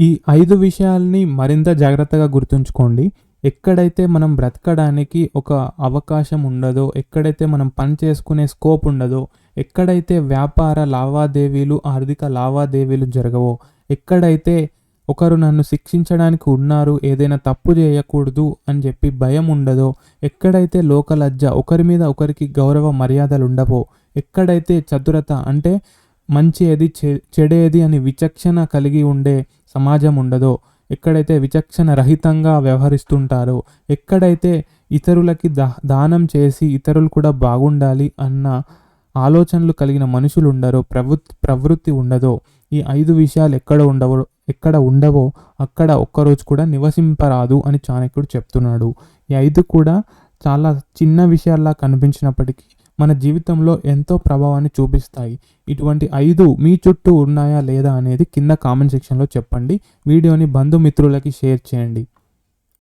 ఈ ఐదు విషయాల్ని మరింత జాగ్రత్తగా గుర్తుంచుకోండి. ఎక్కడైతే మనం బ్రతకడానికి ఒక అవకాశం ఉండదో ఎక్కడైతే మనం పని చేసుకునే స్కోప్ ఉండదో ఎక్కడైతే వ్యాపార లావాదేవీలు ఆర్థిక లావాదేవీలు జరగవో ఎక్కడైతే ఒకరు నన్ను శిక్షించడానికి ఉన్నారు ఏదైనా తప్పు చేయకూడదు అని చెప్పి భయం ఉండదో ఎక్కడైతే లోకలజ్జ ఒకరి మీద ఒకరికి గౌరవ మర్యాదలు ఉండవో ఎక్కడైతే చతురత అంటే మంచి ఏది చె- చెడేది అని విచక్షణ కలిగి ఉండే సమాజం ఉండదో ఎక్కడైతే విచక్షణ రహితంగా వ్యవహరిస్తుంటారో ఎక్కడైతే ఇతరులకి దా దానం చేసి ఇతరులు కూడా బాగుండాలి అన్న ఆలోచనలు కలిగిన మనుషులు ఉండరో ప్రవృత్తి ప్రవృత్తి ఉండదో ఈ ఐదు విషయాలు ఎక్కడ ఉండవో ఎక్కడ ఉండవో అక్కడ ఒక్కరోజు కూడా నివసింపరాదు అని చాణక్యుడు చెప్తున్నాడు. ఈ ఐదు కూడా చాలా చిన్న విషయాల్లా కనిపించినప్పటికీ మన జీవితంలో ఎంతో ప్రభావాన్ని చూపిస్తాయి. ఇటువంటి ఐదు మీ చుట్టూ ఉన్నాయా లేదా అనేది కింద కామెంట్ సెక్షన్లో చెప్పండి. వీడియోని బంధుమిత్రులకి షేర్ చేయండి.